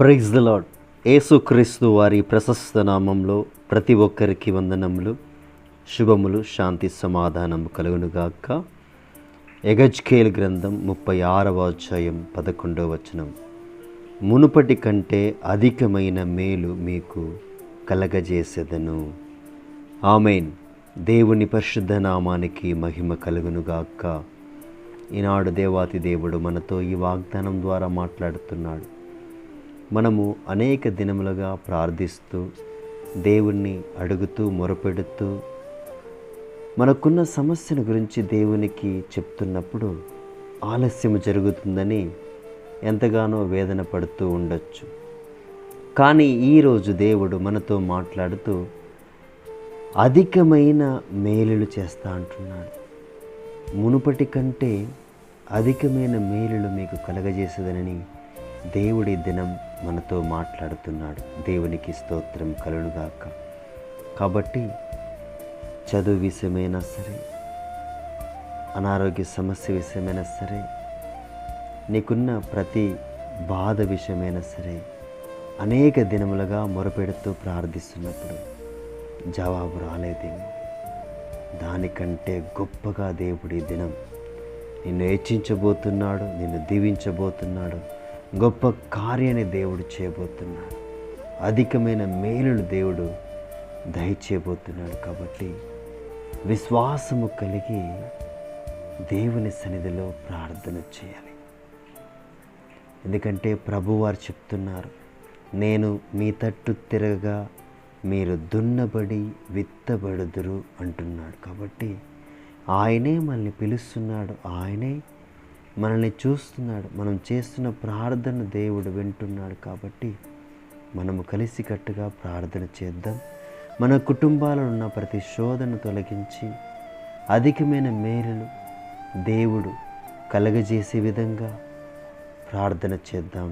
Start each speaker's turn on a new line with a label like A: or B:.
A: Praise the lord యేసుక్రీస్తు వారి ప్రశస్త నామంలో ప్రతి ఒక్కరికి వందనములు శుభములు శాంతి సమాధానం కలుగునుగాక ఎగజ్కేల్ గ్రంథం ముప్పై ఆరవ అధ్యాయం పదకొండవ వచనం. మునుపటి కంటే అధికమైన మేలు మీకు కలగజేసేదను. ఆమెన్. దేవుని పరిశుద్ధ నామానికి మహిమ కలుగునుగాక ఈనాడు దేవాతి దేవుడు మనతో ఈ వాగ్దానం ద్వారా మాట్లాడుతున్నాడు. మనము అనేక దినములుగా ప్రార్థిస్తూ దేవుణ్ణి అడుగుతూ మొరపెడుతూ మనకున్న సమస్యను గురించి దేవునికి చెప్తున్నప్పుడు ఆలస్యం జరుగుతుందని ఎంతగానో వేదన పడుతూ ఉండొచ్చు. కానీ ఈరోజు దేవుడు మనతో మాట్లాడుతూ అధికమైన మేలులు చేస్తా అంటున్నాడు. మునుపటి కంటే అధికమైన మేలులు మీకు కలగజేసేదనని దేవుడి దినం మనతో మాట్లాడుతున్నాడు. దేవునికి స్తోత్రం కలుగుగాక. కాబట్టి చదువు విషయమైనా సరే అనారోగ్య సమస్య విషయమైనా సరే నీకున్న ప్రతి బాధ విషయమైనా సరే అనేక దినములుగా మొరపెడుతూ ప్రార్థిస్తున్నప్పుడు జవాబు రాలేదేమో దానికంటే గొప్పగా దేవుడి దినం నిన్ను హెచ్చించబోతున్నాడు నిన్ను దీవించబోతున్నాడు. గొప్ప కార్యాన్ని దేవుడు చేయబోతున్నాడు. అధికమైన మేలును దేవుడు దయచేయబోతున్నాడు కాబట్టి విశ్వాసము కలిగి దేవుని సన్నిధిలో ప్రార్థన చేయాలి. ఎందుకంటే ప్రభువారు చెప్తున్నారు నేను మీ తట్టు తిరగగా మీరు దున్నబడి విత్తబడుదురు అంటున్నాడు కాబట్టి ఆయనే మనల్ని పిలుస్తున్నాడు ఆయనే మనల్ని చూస్తున్నాడు. మనం చేస్తున్న ప్రార్థన దేవుడు వింటున్నాడు కాబట్టి మనము కలిసికట్టుగా ప్రార్థన చేద్దాం. మన కుటుంబాలలో ఉన్న ప్రతి శోధన తొలగించి అధికమైన మేలును దేవుడు కలగజేసే విధంగా ప్రార్థన చేద్దాం.